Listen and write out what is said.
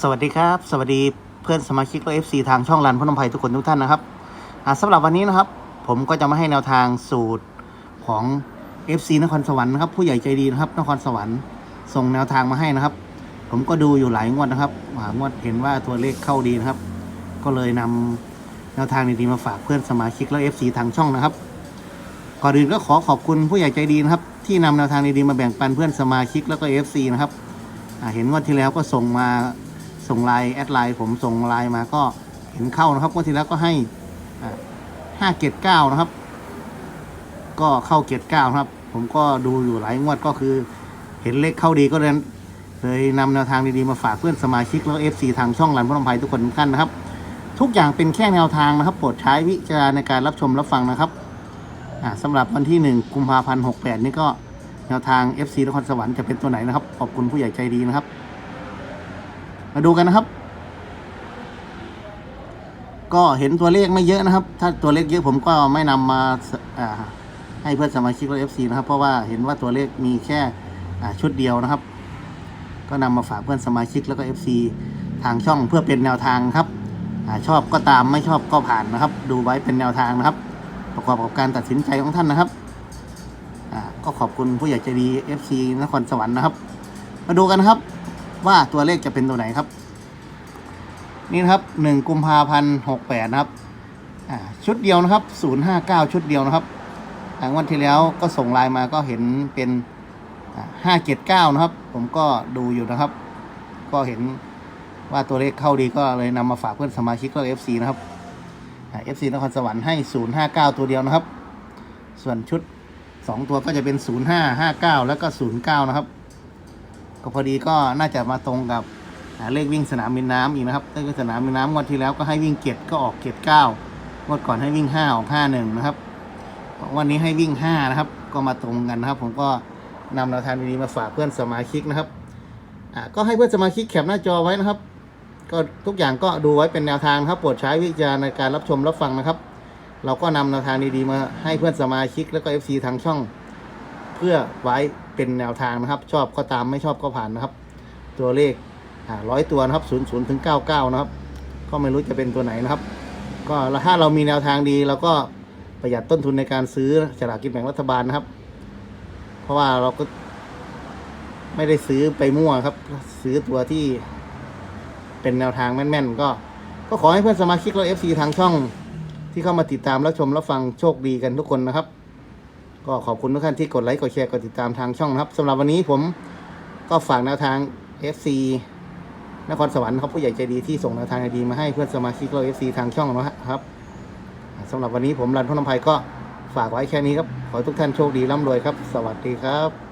สวัสดีครับ สวัสดีเพื่อนสมาชิกและเอฟซีทางช่องรันพนมไพรทุกคนทุกท่านนะครับอ่าสำหรับวันนี้นะครับ ผมก็จะมาให้แนวทางสูตรของ FC นครสวรรค์นะครับผู้ใหญ่ใจดีนะครับ นครสวรรค์ส่งแนวทางมาให้นะครับ ผมก็ดูอยู่หลายงวดนะครับหางวดเห็นว่าตัวเลขเข้าดีนะครับ ก็เลยนำแนวทางดีๆมาฝากเพื่อนสมาชิกและ FC ทางช่องนะครับก่อนอื่นก็ขอขอบคุณผู้ใหญ่ใจดีนะครับ ที่นำแนวทางดีๆมาแบ่งปันเพื่อนสมาชิกแล้วก็ FC นะครับเห็นงวดที่แล้วก็ส่งมา ส่งไลน์แอดไลน์ผมส่งไลน์มาก็เห็นเข้านะครับวันที่แล้วก็ให้ห้าเกตเก้านะครับ ก็เข้าเกตเก้านะครับ ผมก็ดูอยู่หลายงวดก็คือ เห็นเลขเข้าดีก็เลยเลยนำแนวทางดีๆมาฝากเพื่อนสมาชิกแล้วเอฟซีทางช่องรันพนมไพรทุกคนทุกท่านนะครับ ทุกอย่างเป็นแค่แนวทางนะครับ โปรดใช้วิจารณญาณในการรับชมรับฟังนะครับอ่าสำหรับวันที่หนึ่งกุมภาพันธ์หกแปดนี่ก็แนวทาง FC นครสวรรค์จะเป็นตัวไหนนะครับ ขอบคุณผู้ใหญ่ใจดีนะครับ มาดูกันนะครับ ก็เห็นตัวเลขไม่เยอะนะครับ ถ้าตัวเลขเยอะผมก็ไม่นำมาอ่าให้เพื่อนสมาชิกและเอฟซีนะครับ เพราะว่าเห็นว่าตัวเลขมีแค่ชุดเดียวนะครับ ก็นำมาฝากเพื่อนสมาชิกแล้วก็เอฟซีทางช่องเพื่อเป็นแนวทางครับอชอบก็ตามไม่ชอบก็ผ่านนะครับ ดูไว้เป็นแนวทางนะครับ ประกอบกับการตัดสินใจของท่านนะครับก็ขอบคุณผู้ใหญ่ใจดี FC นครสวรรค์นะครับ มาดูกันนะครับ ว่าตัวเลขจะเป็นตัวไหนครับ นี่นะครับหนึ่งกุมภาพันธ์หกแปดนะครับชุดเดียวนะครับศูนย์ห้าเก้าชุดเดียวนะครับอ่างวันที่แล้วก็ส่งไลน์มาก็เห็นเป็นห้าเจ็ดเก้านะครับ ผมก็ดูอยู่นะครับ ก็เห็นว่าตัวเลขเข้าดีก็เลยนำมาฝากเพื่อนสมาชิกก็เอฟซีนะครับเอฟซีนครสวรรค์ให้ศูนย์ห้าเก้าตัวเดียวนะครับ ส่วนชุดสองตัวก็จะเป็นศูนย์ห้าห้าเก้าแล้วก็ศูนย์เก้านะครับ ก็พอดีก็น่าจะมาตรงกับเลขวิ่งสนามบินน้ำอีกนะครับเลขสนามบินน้ำงวดที่แล้วก็ให้วิ่งเจ็ดก็ออกเจ็ดเก้างวดก่อนให้วิ่งห้าออกห้าหนึ่งนะครับ วันนี้ให้วิ่งห้านะครับ ก็มาตรงกันนะครับ ผมก็นำแนวทางดีๆมาฝากเพื่อนสมาชิกนะครับอ่าก็ให้เพื่อนสมาชิกแคปหน้าจอไว้นะครับ ก็ทุกอย่างก็ดูไว้เป็นแนวทางครับโปรดใช้วิจารณญาณในการรับชมรับฟังนะครับ เราก็นำแนวทางดีๆมาให้เพื่อนสมาชิกแล้วก็ FC ทางช่อง เพื่อไว้ เป็นแนวทางนะครับ ชอบก็ตามไม่ชอบก็ผ่านนะครับ ตัวเลขร้อยตัวนะครับศูนย์ศูนย์ถึงเก้าเก้านะครับ ก็ไม่รู้จะเป็นตัวไหนนะครับ ก็ถ้าเรามีแนวทางดีเราก็ประหยัดต้นทุนในการซื้อฉลากกินแบ่งรัฐบาลนะครับ เพราะว่าเราก็ไม่ได้ซื้อไปมั่วครับ ซื้อตัวที่เป็นแนวทางแม่นๆ ก็ ก็ขอให้เพื่อนสมาชิกเราเอฟซีทางช่อง ที่เข้ามาติดตามรับชมรับฟังโชคดีกันทุกคนนะครับ ก็ขอบคุณทุกท่านที่กดไลค์กดแชร์กดติดตามทางช่องนะครับสำหรับวันนี้ผมก็ฝากแนวทาง FC นครสวรรค์ครับผู้ใหญ่ใจดีที่ส่งแนวทางดีมาให้เพื่อนสมาชิกเรา FC ทางช่องนะครับสำหรับวันนี้ผมรันพนมไพรก็ฝากไว้แค่นี้ครับ ขอให้ทุกท่านโชคดีร่ำรวยครับ สวัสดีครับ